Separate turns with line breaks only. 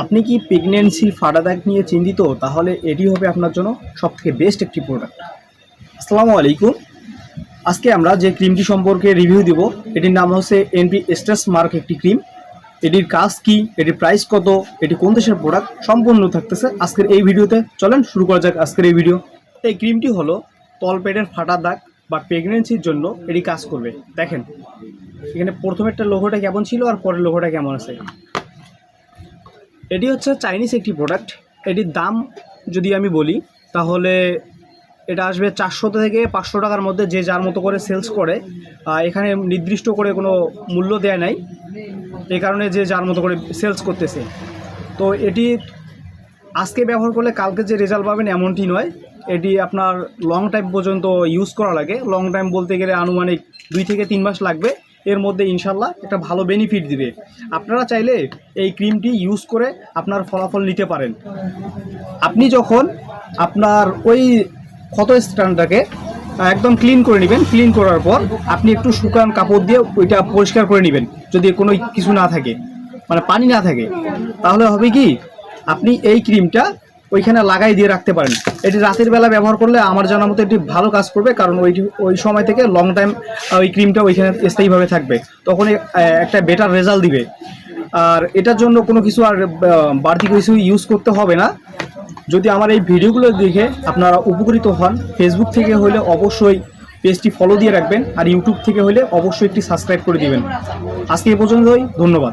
আপনি কি প্রেগনেন্সি ফাটা দাগ নিয়ে চিন্তিত? তাহলে এটি হবে আপনার জন্য সবথেকে বেস্ট একটি প্রোডাক্ট আসসালামু আলাইকুম। আজকে আমরা যে ক্রিমটি সম্পর্কে রিভিউ দিব, এটির নাম হচ্ছে এনপি স্ট্রেস মার্ক একটি ক্রিম এটির কাজ কি, এটির প্রাইস কত, এটি কোন দেশের প্রোডাক্ট সম্পূর্ণ থাকতেছে আজকের এই ভিডিওতে। চলেন শুরু করা যাক আজকের এই ভিডিও এই ক্রিমটি হলো তলপেটের ফাটা দাগ বা প্রেগনেন্সির জন্য এটি কাজ করবে। দেখেন, এখানে প্রথমেরটা লোগোটা কেমন ছিল আর পরের লোগোটা কেমন আছে? এটি হচ্ছে চাইনিজ একটি প্রোডাক্ট এটির দাম যদি আমি বলি, তাহলে এটা আসবে চারশো থেকে পাঁচশো টাকার মধ্যে যে যার মতো করে সেলস করে। এখানে নির্দিষ্ট করে কোনো মূল্য দেয় নাই। এই কারণে যে যার মতো করে সেলস করতেছে। তো এটি আজকে ব্যবহার করলে কালকে যে রেজাল্ট পাবেন এমনটি নয়। এটি আপনার লং টাইম পর্যন্ত ইউজ করা লাগে। লং টাইম বলতে গেলে আনুমানিক দুই থেকে তিন মাস লাগবে। এর মধ্যে ইনশাল্লাহ একটা ভালো বেনিফিট দিবে। আপনারা চাইলে এই ক্রিমটি ইউজ করে আপনার ফলাফল নিতে পারেন। আপনি যখন আপনার ওই ক্ষত স্থানটাকে একদম ক্লিন করে নেবেন ক্লিন করার পর আপনি একটু শুকান কাপড় দিয়ে ওইটা পরিষ্কার করে নেবেন, যদি কোনো কিছু না থাকে মানে পানি না থাকে। তাহলে হবে কি? আপনি এই ক্রিমটা ওইখানে লাগাই দিয়ে রাখতে পারেন। এটি রাতের বেলা ব্যবহার করলে আমার জানা মতো এটি ভালো কাজ করবে, কারণ ওই ওই সময় থেকে লং টাইম ওই ক্রিমটা ওইখানে স্থায়ীভাবে থাকবে। তখন একটা বেটার রেজাল্ট দিবে। আর এটার জন্য কোনো কিছু আর বাড়তি কিছু ইউজ করতে হবে না। যদি আমার এই ভিডিওগুলো দেখে আপনারা উপকৃত হন ফেসবুক থেকে হলে অবশ্যই পেজটি ফলো দিয়ে রাখবেন, আর ইউটিউব থেকে হলে অবশ্যই একটি সাবস্ক্রাইব করে দিবেন। আজকে এ পর্যন্তই, ধন্যবাদ।